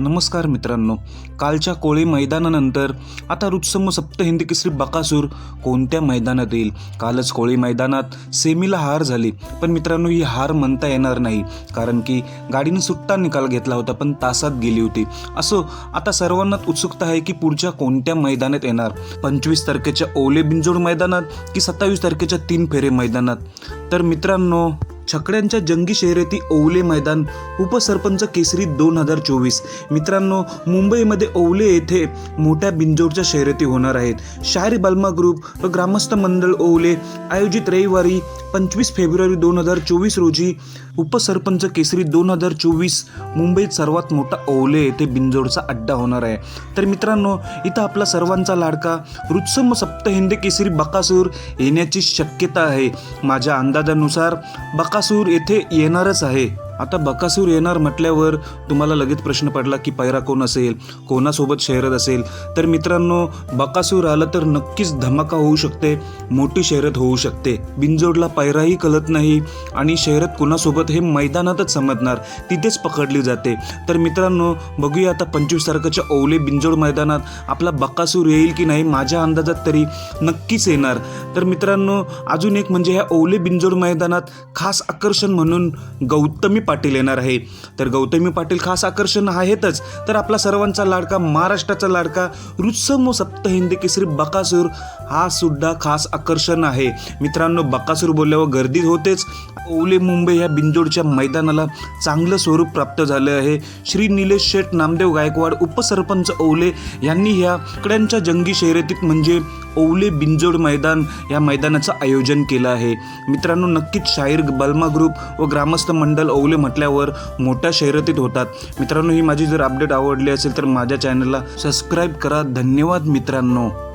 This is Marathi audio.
नमस्कार मित्रांनो. कालच्या कोळी मैदानानंतर आता रुत्सम सप्त हिंदी केसरी बकासूर कोणत्या मैदानात येईल? कालच कोळी मैदानात सेमीला हार झाली. पण मित्रांनो ही हार म्हणता येणार नाही. कारण की गाडीने सुट्टा निकाल घेतला होता पण तासात गेली होती. असो आता सर्वांनाच उत्सुकता आहे की पुढच्या कोणत्या मैदानात येणार? पंचवीस तारखेच्या ओले बिंजोड मैदानात की सत्तावीस तारखेच्या तीन फेरे मैदानात? तर मित्रांनो छकड्यांच्या जंगी शर्यती ओवले मैदान उपसरपंच केसरी दोन हजार चोवीस. मित्रांनो मुंबईमध्ये ओवले येथे मोठ्या बिंजोडच्या शर्यती होणार आहेत. शायरी बाल्मा ग्रुप व ग्रामस्थ मंडळ ओवले आयोजित रविवारी पंचवीस फेब्रुवारी दोन हजार चोवीस रोजी उपसरपंच केसरी दोन हजार चोवीस मुंबईत सर्वात मोठा ओवले येथे बिंजोडचा अड्डा होणार आहे. तर मित्रांनो इथं आपला सर्वांचा लाडका रुत्सम सप्तहिंदी केसरी बकासूर येण्याची शक्यता आहे. माझ्या अंदाजानुसार बकासूर येथे येणारच आहे. आता बकासूर येणार म्हटल्यावर तुम्हाला लगेच प्रश्न पडला की पैरा कोण असेल? कोणासोबत शहरत असेल? तर मित्रांनो बकासूर आलं तर नक्कीच धमाका होऊ शकते मोठी शहरत होऊ शकते. बिंजोडला पैराही कळत नाही आणि शहरत कोणासोबत हे मैदानातच समजणार तिथेच पकडली जाते. तर मित्रांनो बघूया आता पंचवीस तारखेच्या ओवले बिंजोड मैदानात आपला बकासूर येईल की नाही माझ्या अंदाजात तरी नक्कीच येणार. तर मित्रांनो अजून एक म्हणजे ह्या ओवले बिंजोड मैदानात खास आकर्षण म्हणून गौतमी पाटील येणार आहे. तर गौतमी पाटील खास आकर्षण आहेतच. तर आपला सर्वांचा लाडका महाराष्ट्राचा लाडका रुत्सम सप्त हिंदी केसरी बकासूर हा सुद्धा खास आकर्षण आहे. मित्रांनो बकासूर बोलल्यावर गर्दी होतेच. ओले मुंबई ह्या बिंजोडच्या मैदानाला चांगलं स्वरूप प्राप्त झालं आहे. श्री निलेश शेठ नामदेव गायकवाड उपसरपंच ओले यांनी ह्या कड्यांच्या जंगी शर्यतीत म्हणजे ओवले बिंजोड मैदान या मैदानाचं आयोजन केलं आहे. मित्रांनो नक्कीच शाहीर बल्मा ग्रुप व ग्रामस्थ मंडल ओवले म्हटल्यावर मोठ्या शर्यतीत होतात. मित्रांनो ही माझी जर अपडेट आवडली असेल तर माझ्या चॅनलला सबस्क्राईब करा. धन्यवाद मित्रांनो.